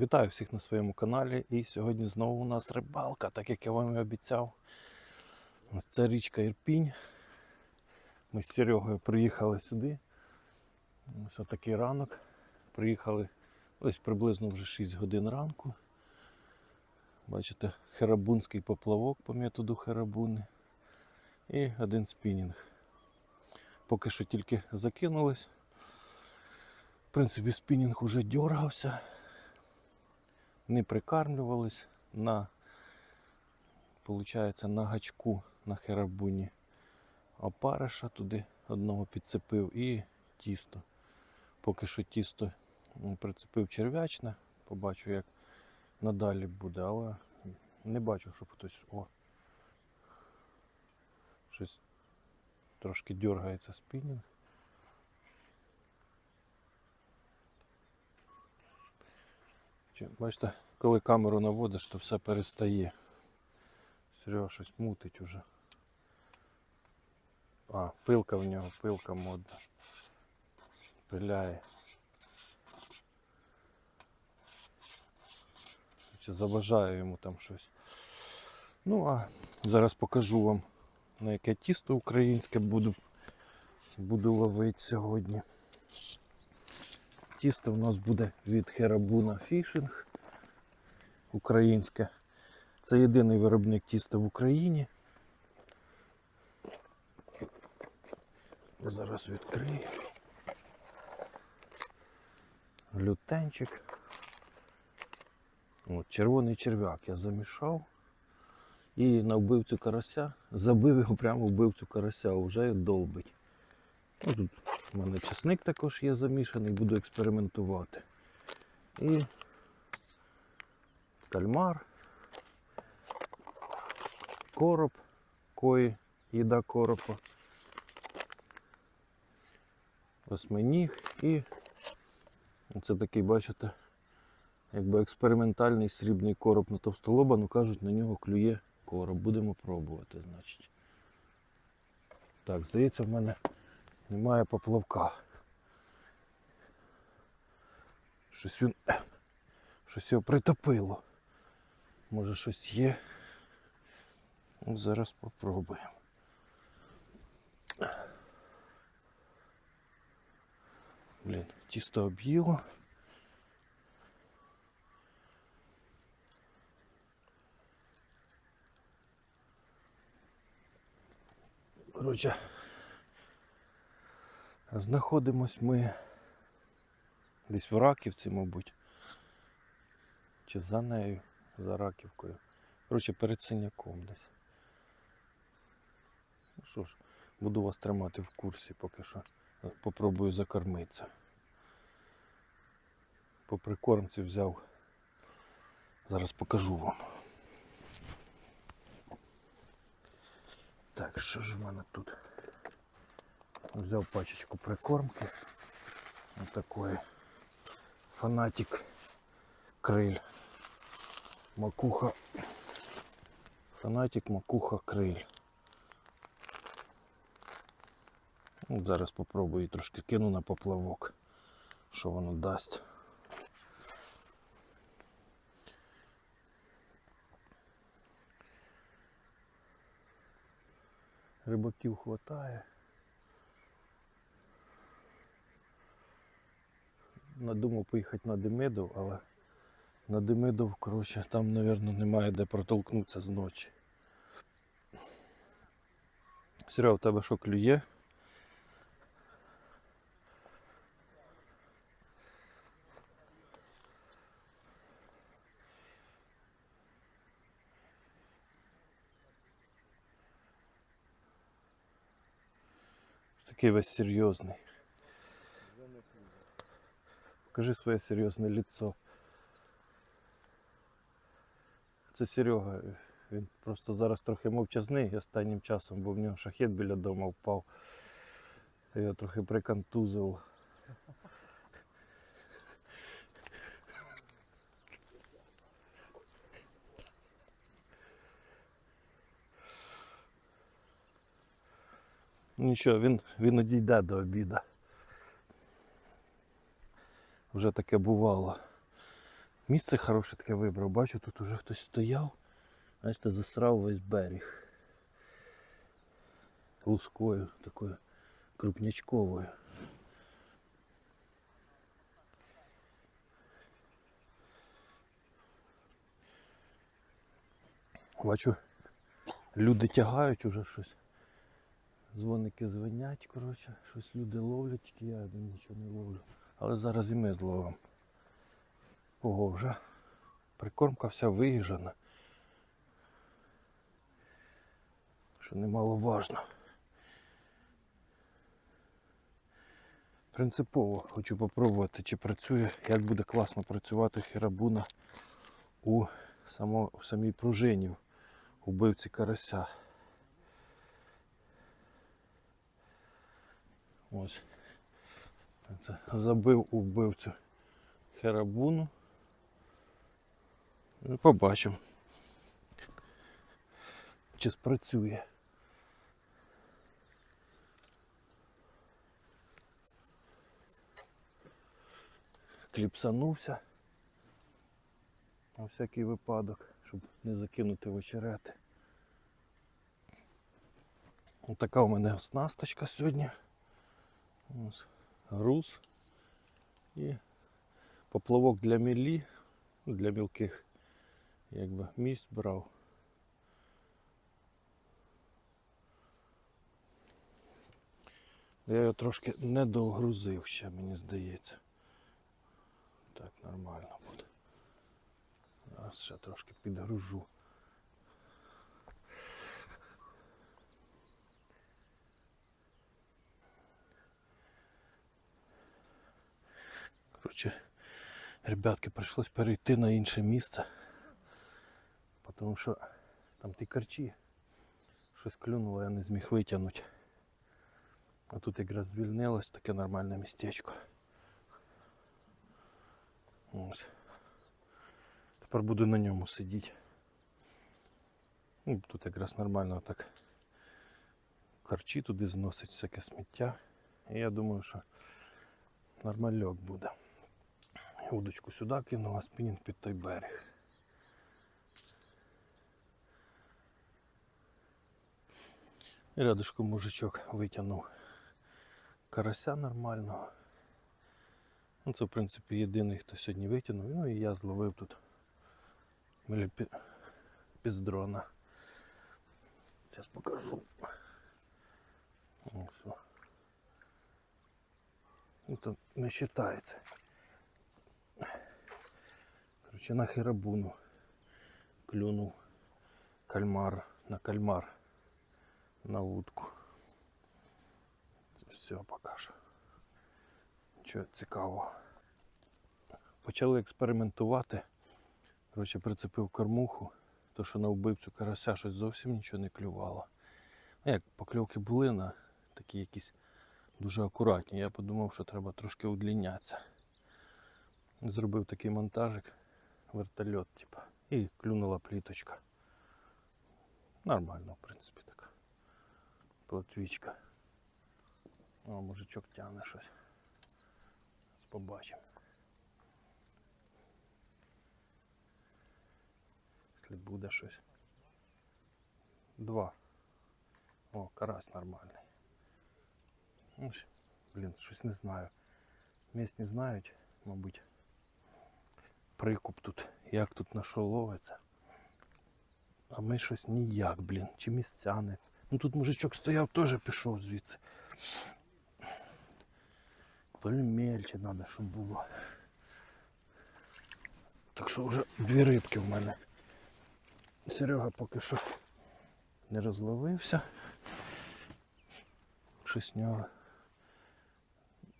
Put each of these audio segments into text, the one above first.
Вітаю всіх на своєму каналі. І сьогодні знову у нас рибалка, так як я вам і обіцяв. Ось Це річка Ірпінь. Ми з Серегою приїхали сюди. Ось отакий ранок. Приїхали ось приблизно вже 6 годин ранку. Бачите, херабунський поплавок по методу херабуни. І один спінінг. Поки що тільки закинулись. В принципі, спінінг уже дергався не прикармлювались на, получається, на гачку на херабуні опариша туди одного підцепив і тісто. Поки що тісто прицепив черв'ячне, побачу, як надалі буде, але не бачу, щоб хтось. О! Щось трошки дергається спінінг. Бачите, коли камеру наводиш, то все перестає. Серега щось мутить уже. А, пилка в нього, пилка модна. Пиляє. Заважаю йому там щось. Ну а зараз покажу вам на яке тісто українське буду, буду ловити сьогодні. Тісто у нас буде від Херабуна Фішинг українське. Це єдиний виробник тіста в Україні. Зараз відкрию. Глютенчик. От, червоний черв'як я замішав. І на вбивцю карася, забив його прямо вбивцю карася, вже долбить. Ну, тут у мене чесник також є замішаний, буду експериментувати. І кальмар, короб, кої, їда коропа, осьминіг і це такий, бачите, якби експериментальний срібний короб на товстолоба, ну кажуть, на нього клює короб. Будемо пробувати, значить. Так, здається, в мене немає поплавка. Щось він. Щось його притопило. Може щось є. Ну, Зараз попробуємо. Блін, тісто об'їло. Коротше, знаходимось ми десь в Раківці, мабуть. Чи за нею, за Раківкою. Коротше, перед синяком десь. Ну що ж, буду вас тримати в курсі, поки що попробую закормитися. По прикормці взяв. Зараз покажу вам. Так, що ж в мене тут? Взяв пачечку прикормки. Ось такої. Фанатик криль. Макуха. Фанатик макуха криль. Ну, зараз попробую трошки кину на поплавок. Що воно дасть. Рибаків хватає. Надумав поїхати на Демидов, але на Демидов, коротше, там, мабуть, немає де протолкнутися з ночі. Серега, у тебе що клює? Такий весь серйозний. Покажи своє серйозне лицо. Це Серега. Він просто зараз трохи мовчазний останнім часом, бо в нього шахет біля дому впав. Я його трохи приконтузив. Нічого, він, він одійде до обіду. Вже таке бувало. Місце хороше таке вибрав. Бачу, тут уже хтось стояв. Бачите, засрав весь берег. Лускою такою крупнячковою. Бачу, люди тягають уже щось. Дзвоники дзвонять, коротше, щось люди ловлять, тільки я нічого не ловлю. Але зараз і ми зловимо. Ого, вже прикормка вся виїжджена. Що немаловажно. Принципово хочу попробувати, чи працює, як буде класно працювати херабуна у, само, у самій пружині, у бивці карася. Ось. Забив у вбивцю херабуну. Ну, Побачимо. Чи спрацює. Кліпсанувся. На всякий випадок, щоб не закинути в очерети. Ось така у мене оснасточка сьогодні. Ось груз і поплавок для мілі, ну, для мілких якби місць брав. Я його трошки не догрузив ще, мені здається. Так, нормально буде. Зараз ще трошки підгружу. Коротше, ребятки, прийшлось перейти на інше місце. Тому що там ті карчі. Щось клюнуло, я не зміг витягнути. А тут якраз звільнилось таке нормальне містечко. Ось. Тепер буду на ньому сидіти. Ну, тут якраз нормально так карчі туди зносить всяке сміття. І я думаю, що нормальок буде. Удочку сюди кинув, а спінінг під той берег. І рядышком мужичок витягнув карася нормального. Ну, це в принципі єдиний, хто сьогодні витягнув. Ну і я зловив тут піздрона. Зараз покажу. Ось. о. Ну то не вважається. Короче, на херабуну клюнув кальмар на кальмар на вудку. Все поки що. Нічого цікавого. Почали експериментувати. Коротше, прицепив кормуху, то що на вбивцю карася щось зовсім нічого не клювало. Ну, як покльовки були на такі якісь дуже акуратні. Я подумав, що треба трошки удлінятися. Зробив такий монтажик, вертольот, типа, і клюнула пліточка. Нормально, в принципі, така плотвічка. О, мужичок тягне щось. Побачимо. Якщо буде щось. Два. О, карась нормальний. Ну, щ- блін, щось не знаю. Місні знають, мабуть. Прикуп тут, як тут на ловиться. А ми щось ніяк, блін, чи місцяни. Ну тут мужичок стояв, теж пішов звідси. То ли мельче треба, щоб було. Так що вже дві рибки в мене. Серега поки що не розловився. Щось в нього.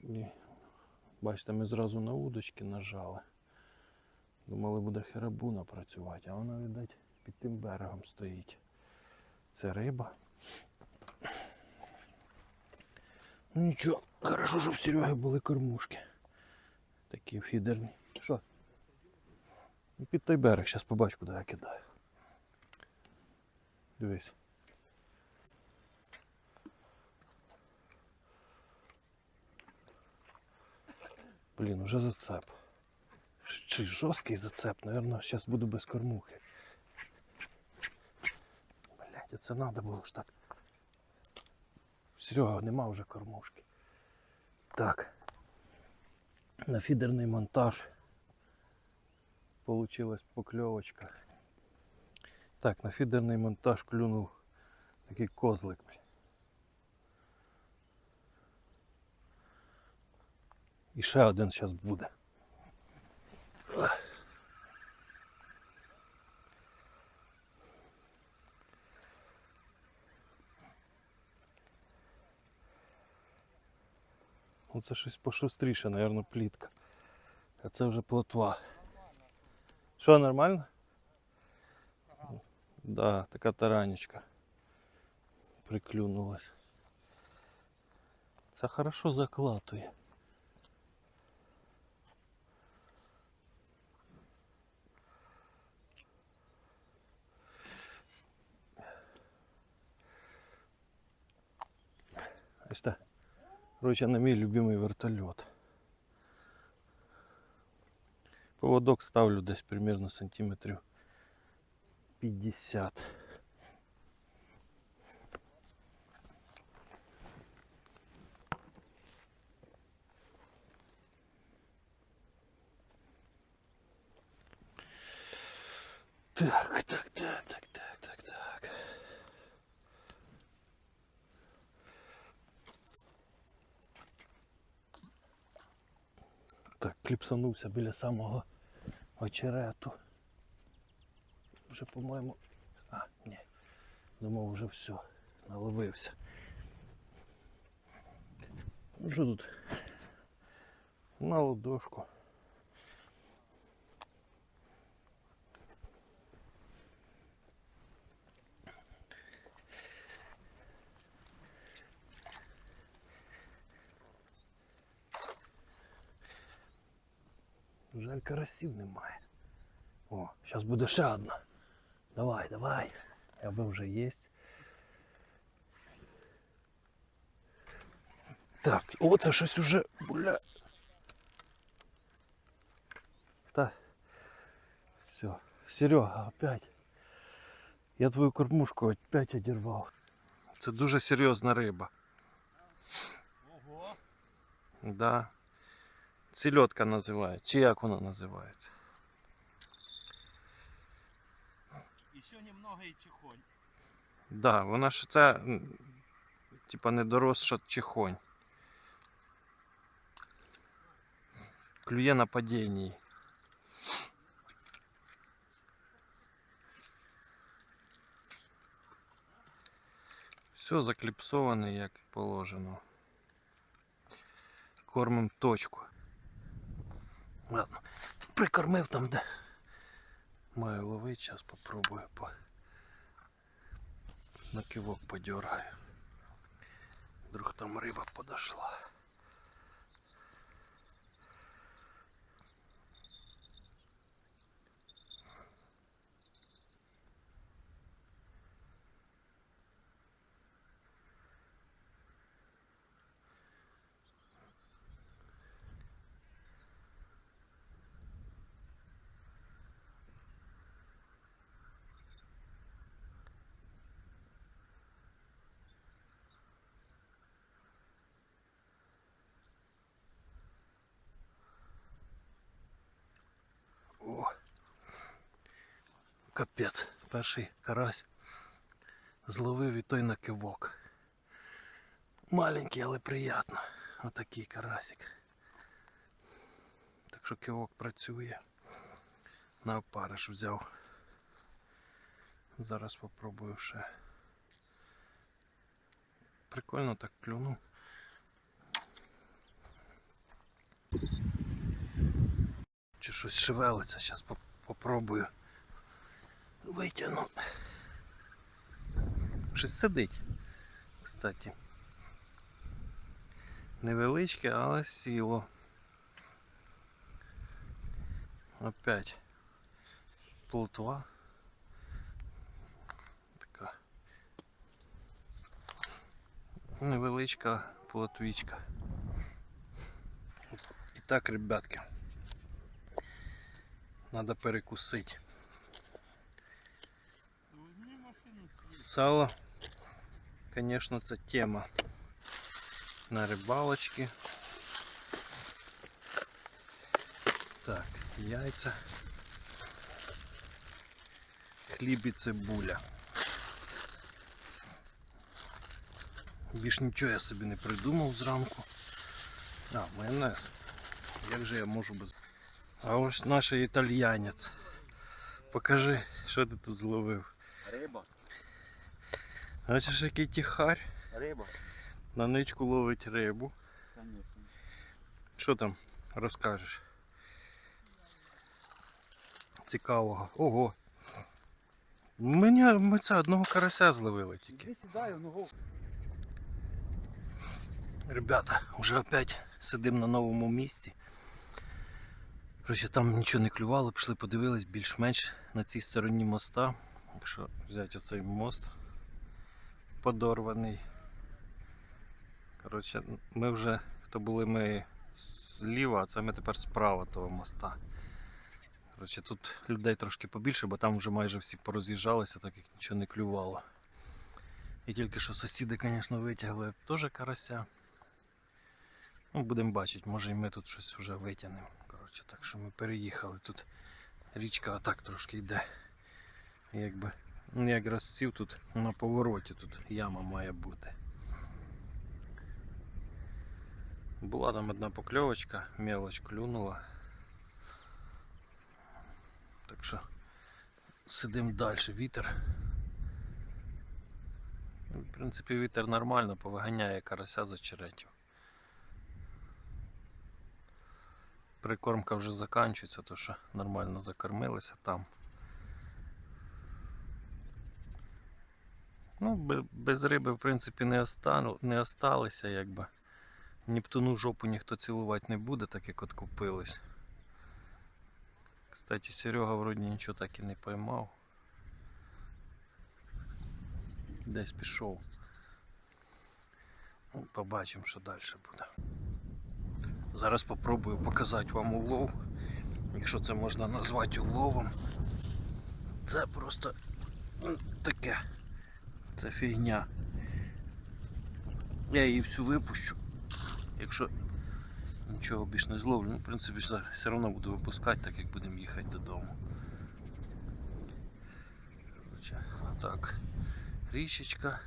І, бачите, ми зразу на удочки нажали. Думали, буде херабуна працювати, а вона, видать, під тим берегом стоїть. Це риба. Ну нічого, хорошо, що в Сереги були кормушки. Такі фідерні. Що? Ну, Під той берег, зараз побачу, куди я кидаю. Дивись. Блін, уже зацеп. Чи жорсткий зацеп, наверное, зараз буду без кормухи. Блять, це треба було ж так. Серега, нема вже кормушки. Так. На фідерний монтаж получилась покльовочка. Так, на фідерний монтаж клюнув такий козлик. І ще один зараз буде. Оце щось пошустріше, мабуть, плітка. А це вже плотва. Що, нормально? Да, така таранечка. Приклюнулась. Це хорошо заклатує. Ось. Короче, на мій любимий вертольот. Поводок ставлю десь примерно сантиметрів 50. Так, так, так, так, кліпсанувся біля самого очерету. Вже, по-моєму. А, ні. Думав, вже все, наловився. Ну що тут? На ладошку. карасів немає. О, зараз буде ще одна. Давай, давай. Аби вже є. Так, о, це щось уже, бля. Так. Все. Серега, опять. Я твою кормушку опять одірвав. Це дуже серйозна риба. Ого. Да. Сільотка називається. Чи як вона називається? Еще немного и чехонь. Да, вона ж це м, типа недоросша чихонь. Клює на падінні. Все закліпсоване, як положено. Кормим точку. Ладно, прикормив там, де маю ловити, зараз попробую по на кивок подергаю. Вдруг там риба подошла. О! Капець, перший карась зловив і той на кивок. Маленький, але приємно. Отакий карасик. Так що кивок працює. На опариш взяв. Зараз попробую ще. Прикольно так клюнув. Чи щось шевелиться, зараз попробую витягну. Щось сидить, кстати. Невеличке, але сіло. Опять плотва. Така. Невеличка плотвічка. І так, ребятки. Надо перекусити. Сало, конечно, це тема. На рибалочки. Так, яйця. Хліб і цибуля. Більш нічого я собі не придумав зранку. А, майонез. Як же я можу без. А ось наш італьянець. Покажи, що ти тут зловив. Риба. Бачиш, який тихар. Риба. На ничку ловить рибу. Конечно. Що там розкажеш? Цікавого. Ого. Мені ми це одного карася зловили тільки. Іди сідай, ногу. Ребята, вже опять сидимо на новому місці. Короче, там нічого не клювало, пішли подивились більш-менш на цій стороні моста. Якщо взяти оцей мост подорваний. Коротше, ми вже, хто були ми зліва, а це ми тепер справа того моста. Коротше, тут людей трошки побільше, бо там вже майже всі пороз'їжджалися, так як нічого не клювало. І тільки що сусіди, звісно, витягли теж карася. Ну, будемо бачити, може і ми тут щось вже витягнемо. Коротше, так що ми переїхали. Тут річка отак трошки йде. Якби. Ну, як розсів тут на повороті, тут яма має бути. Була там одна покльовочка, мелоч клюнула. Так що сидимо далі, вітер. Ну, В принципі, вітер нормально повиганяє карася з очеретів. Прикормка вже закінчується, то що нормально закормилися там. Ну, без риби, в принципі, не, остану, не осталися, якби. Нептуну жопу ніхто цілувати не буде, так як от купились. Кстати, Серега вроді нічого так і не поймав. Десь пішов. Ну, побачимо, що далі буде. Зараз спробую показати вам улов. Якщо це можна назвати уловом. Це просто ну, таке. Це фігня. Я її всю випущу. Якщо нічого більш не зловлю, ну, в принципі, все, одно буду випускати, так як будемо їхати додому. Отак. так. Річечка.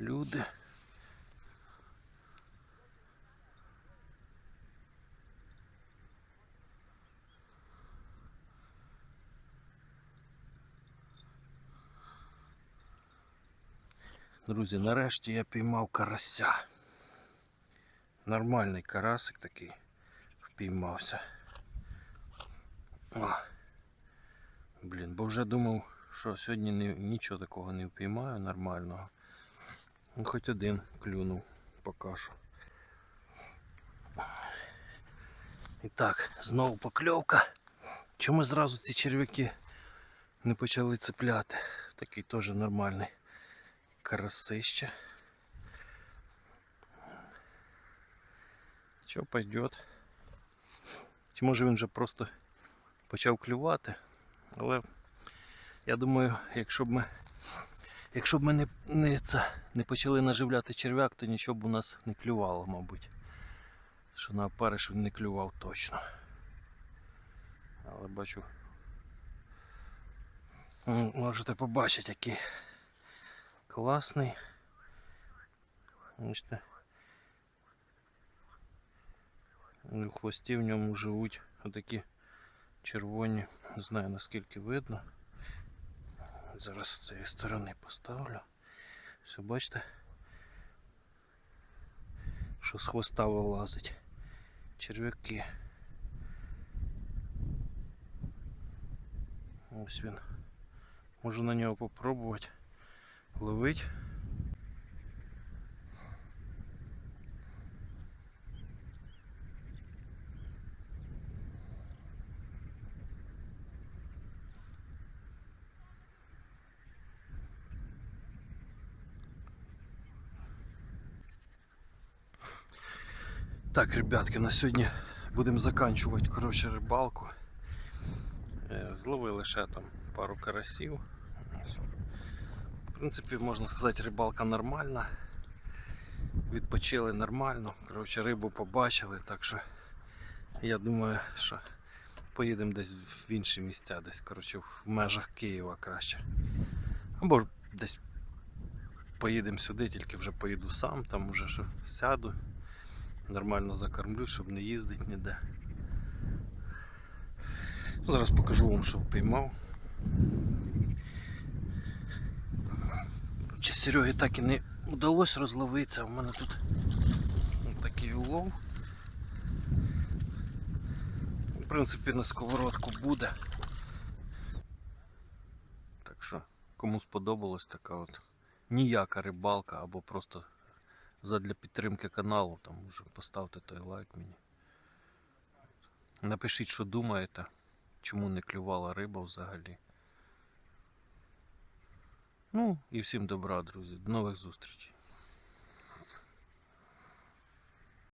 Люди. Друзі, нарешті я піймав карася. Нормальний карасик такий впіймався. О. Блін, бо вже думав, що сьогодні ні, нічого такого не впіймаю нормального. Ну, хоч один клюнув поки що. І так, знову покльовка. Чому зразу ці черв'яки не почали цепляти? Такий теж нормальний карасище. Що пойдет? Чи може він вже просто почав клювати? Але я думаю, якщо б ми якщо б ми не, не, це, не почали наживляти черв'як, то нічого б у нас не клювало, мабуть. Що на опариш він не клював точно. Але бачу. Можете побачити, який класний. Бачите. У хвості в ньому живуть отакі червоні, не знаю наскільки видно. Зараз з цієї сторони поставлю. Все, бачите, що з хвоста вилазить. Черв'яки. Ось він. Можу на нього попробувати Ловить. Так, ребятки, на сьогодні будемо заканчувати коротше рибалку. Е, Зловили ще там пару карасів. В принципі, можна сказати, рибалка нормальна. Відпочили нормально. Коротше, рибу побачили, так що я думаю, що поїдемо десь в інші місця, десь коротше, в межах Києва краще. Або десь поїдемо сюди, тільки вже поїду сам, там уже що сяду, нормально закормлю, щоб не їздити ніде. Зараз покажу вам, що піймав. Чи Серегі так і не вдалося розловитися. У мене тут такий улов. В принципі, на сковородку буде. Так що, кому сподобалась така от ніяка рибалка або просто задля підтримки каналу, там вже поставте той лайк мені. Напишіть, що думаєте, чому не клювала риба взагалі. Ну і всім добра, друзі. До нових зустрічей.